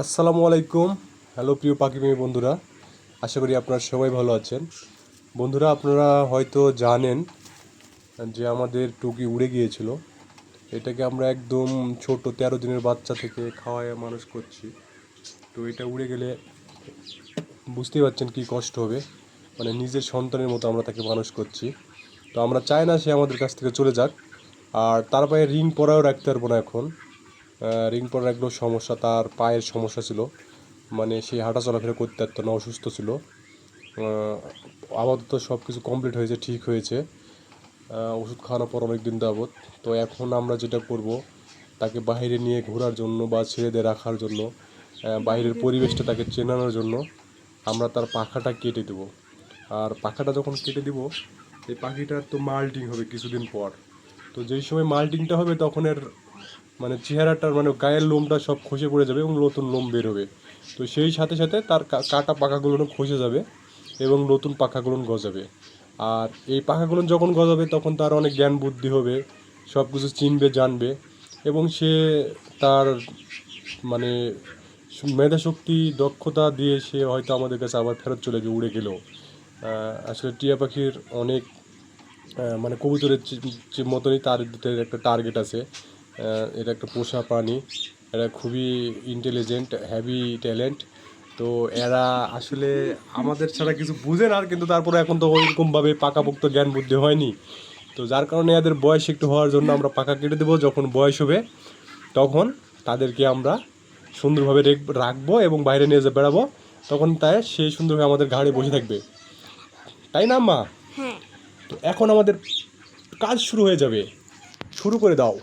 আসসালামু আলাইকুম। হ্যালো, প্রিয় পাখি প্রেমী বন্ধুরা। আশা করি আপনারা সবাই ভালো আছেন। বন্ধুরা, আপনারা হয়তো জানেন যে আমাদের টুকি উড়ে গিয়েছিল। এটাকে আমরা একদম ছোট তেরো দিনের বাচ্চা থেকে খাওয়ায় মানুষ করছি। তো এটা উড়ে গেলে বুঝতেই পারছেন কী কষ্ট হবে। মানে নিজের সন্তানের মতো আমরা তাকে মানুষ করছি। তো আমরা চাই না সে আমাদের কাছ থেকে চলে যাক। আর তার পায়ে রিং পরাও রাখতে পারব না এখন। রিং পরা রাখলেও সমস্যা তার পায়ের সমস্যা ছিল। মানে সে হাঁটা চলাফেরা করতে পারতো না, অসুস্থ ছিল। আপাতত সব কিছু কমপ্লিট হয়েছে, ঠিক হয়েছে। ওষুধ খাওয়ানোর পর অনেক দিন যাবত তো এখন আমরা যেটা করব, তাকে বাইরে নিয়ে ঘোরার জন্য বা ছেড়ে দিয়ে রাখার জন্য বাইরের পরিবেশটা তাকে চেনানোর জন্য আমরা তার পাখাটা কেটে দেবো। আর পাখাটা যখন কেটে দিব, এই পাখিটার তো মাল্টিং হবে কিছুদিন পর। তো যেই সময় মাল্টিংটা হবে, তখন এর মানে চেহারাটার মানে গায়ের লোমটা সব খসে পড়ে যাবে এবং নতুন লোম বেরোবে তো সেই সাথে সাথে তার কাটা পাখাগুলো খসে যাবে এবং নতুন পাখাগুলো গজাবে। আর এই পাখাগুলো যখন গজাবে তখন তার অনেক জ্ঞান বুদ্ধি হবে সব কিছু চিনবে, জানবে এবং সে তার মানে মেধাশক্তি, দক্ষতা দিয়ে সে হয়তো আমাদের কাছে আবার ফেরত চলে যাবে উড়ে গেলেও আসলে টিয়া পাখির অনেক মানে কবুতরের মতনই তার একটা টার্গেট আছে। এটা একটা পোষা প্রাণী। এরা খুবই ইন্টেলিজেন্ট হ্যাভি ট্যালেন্ট তো এরা আসলে আমাদের ছাড়া কিছু বুঝে না কিন্তু তারপরে এখন তো ওইরকমভাবে পাকাপোক্ত জ্ঞান বুদ্ধি হয়নি। তো যার কারণে এদের বয়স একটু হওয়ার জন্য আমরা পাকা কেটে দেবো। যখন বয়স হবে তখন তাদেরকে আমরা সুন্দরভাবে রেখ- রাখব এবং বাইরে নিয়ে যে বেড়াবো তখন তাই সেই সুন্দরভাবে আমাদের ঘাড়ে বসে থাকবে। তাই না মা? হ্যাঁ। তো এখন আমাদের কাজ শুরু হয়ে যাবে। শুরু করে দাও।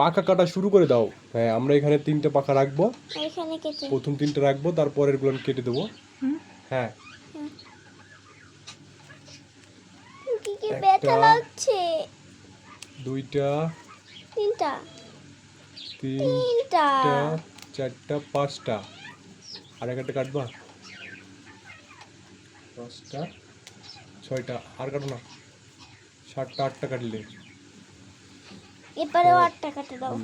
পাখা কাটা শুরু করে দাও। হ্যাঁ আমরা এখানে তিনটে পাখা রাখব। এখানে কেটে প্রথম তিনটে রাখব তারপরেরগুলো কেটে দেবো। হ্যাঁ। কি কি একটা। ব্যথা লাগছে। দুইটা তিনটা। তিনটা তিনটা। চারটা পাঁচটা। আর একটা কাটবা? পাঁচটা ছয়টা। আর কাটো না। সাতটা আটটা কাটলে। এবারেও আটটা কাটে দাও।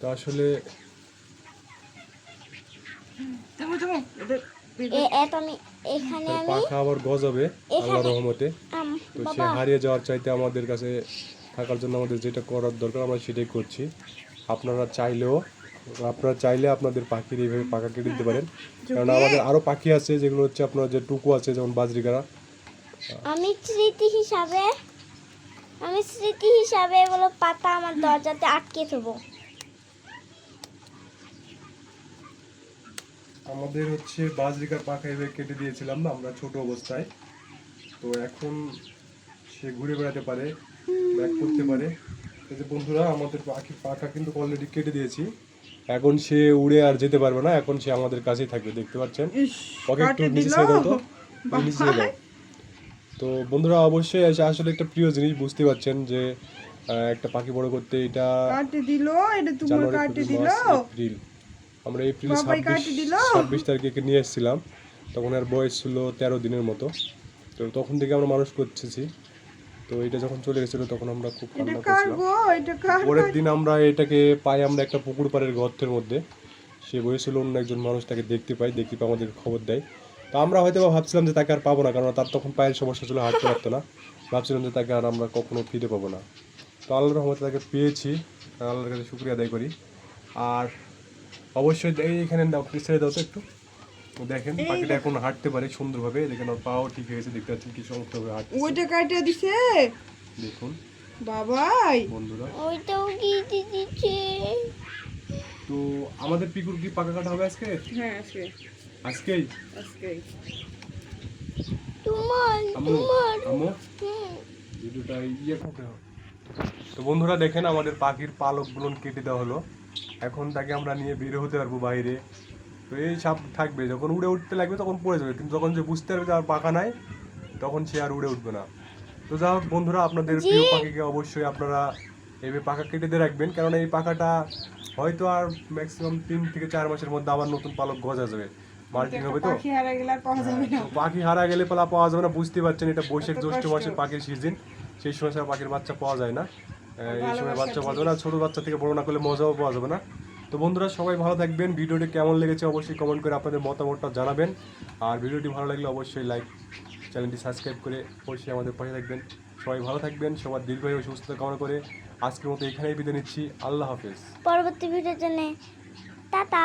তো আসলে এ এত আমি এখানে আমি পাখা আবার গজাবে আল্লাহ এখানে- রহমতে। তো সে হারিয়ে যাওয়ার চাইতে আমাদের কাছে থাকার জন্য আমাদের যেটা করার দরকার আমরা সেটাই করছি। আপনারা চাইলেও আপনারা চাইলে আপনাদের পাখির এইভাবে পাখা কেটে দিতে পারেন। কারণ আমাদের আরও পাখি আছে যেগুলো হচ্ছে আপনার যে টুকু আছে যেমন বাজরিকারা। আমি স্মৃতি হিসাবে আমি স্মৃতি হিসাবে এগুলো পাতা আমার দরজাতে আটকে দেবো আমাদের হচ্ছে বাজরিকার পাখা এভাবে কেটে দিয়েছিলাম না আমরা ছোট অবস্থায়। তো এখন সে ঘুরে বেড়াতে পারে ব্যাক করতে পারে। এই যে বন্ধুরা আমাদের পাখি পাখা কিন্তু অলরেডি কেটে দিয়েছি। এখন সে উড়ে আর যেতে পারবে না এখন সে আমাদের কাছেই থাকবে দেখতে পাচ্ছেন? ওকে একটু নিচে ছেড়ে দাও তো। নিচে দাও। তো বন্ধুরা অবশ্যই আসলে একটা প্রিয় জিনিস বুঝতে পারছেন যে একটা পাখি বড় করতে এটা কাটে দিল এটা তোমার কাটে দিল? এপ্রিল। আমরা এপ্রিল ছাব্বিশ তারিখে নিয়ে এসেছিলাম। তখন আর বয়স ছিল তেরো দিনের মতো। তো তখন থেকে আমরা মানুষ করতেছি। তো এটা যখন চলে গেছিল তখন আমরা খুব কান্না করছিলাম। পরের দিন আমরা এটাকে পাই আমরা একটা পুকুর পাড়ের গর্তের মধ্যে। সে বসেছিল অন্য একজন মানুষ তাকে দেখতে পাই দেখতে পাই আমাদের খবর দেয়। তো আমরা হয়তো বা ভাবছিলাম যে তাকে আর পাবো না কারণ তার তখন পায়ের সমস্যা ছিল হাঁটতে পারতো না। ভাবছিলাম যে তাকে আর আমরা কখনো ফিরে পাবো না। তো আল্লাহর রহমতে তাকে পেয়েছি আল্লাহর কাছে শুক্রিয়া আদায় করি। আর অবশ্যই এই এখানে ছেড়ে দাও তো একটু। তো দেখেন পাখিটা এখন হাঁটতে পারে সুন্দরভাবে। দেখেন ওর পাও ঠিক হয়েছে দেখতে পাচ্ছেন কি সমস্তভাবে হাঁটছে। ওইটা কাটে দিছে? দেখুন। বাবাই! বন্ধুরা। ওইটাও কেটে দিচ্ছে তো আমাদের পিকুর কি পাকা কাটা হবে আজকে? হ্যাঁ আজকে। আজকেই আজকে। তোমার তোমার। ভিডিওটা ইয়ে করতে হবে। তো বন্ধুরা দেখেন আমাদের পাখির পালকগুলো কেটে দেওয়া হলো। এখন তাকে আমরা নিয়ে বের হতে পারব বাইরে। তো এই সাপ থাকবে যখন উড়ে উঠতে লাগবে তখন পড়ে যাবে। কিন্তু যখন যে বুঝতে পারবে আর পাখা নাই তখন সে আর উড়ে উঠবে না। তো যা হোক বন্ধুরা আপনাদের প্রিয় পাখিকে অবশ্যই আপনারা এইভাবে পাখা কেটে দিয়ে রাখবেন। কারণ এই পাখাটা হয়তো আর ম্যাক্সিমাম তিন থেকে চার মাসের মধ্যে আবার নতুন পালক গজা যাবে হবে তো? পাখি হারা গেলে পালা পাওয়া যাবে না বুঝতে পারছেন এটা বৈশাখ জ্যৈষ্ঠ মাসের পাখির সিজন সেই সময় সব পাখির বাচ্চা পাওয়া যায় না। এই সময় বাচ্চা পাওয়া যাবে না ছোটো বাচ্চা থেকে বড় না করলে মজাও পাওয়া যাবে না। তো বন্ধুরা সবাই ভালো থাকবেন। ভিডিওটি কেমন লেগেছে অবশ্যই কমেন্ট করে আপনাদের মতামতটা জানাবেন। আর ভিডিওটি ভালো লাগলে অবশ্যই লাইক চ্যানেলটি সাবস্ক্রাইব করে অবশ্যই আমাদের পাশে থাকবেন। সবাই ভালো থাকবেন সবার দীর্ঘায়ু ও সুস্থতা কামনা করে আজকের মতো এখানেই বিদায় নিচ্ছি। আল্লাহ হাফেজ। পরবর্তী ভিডিওর জন্য টাটা।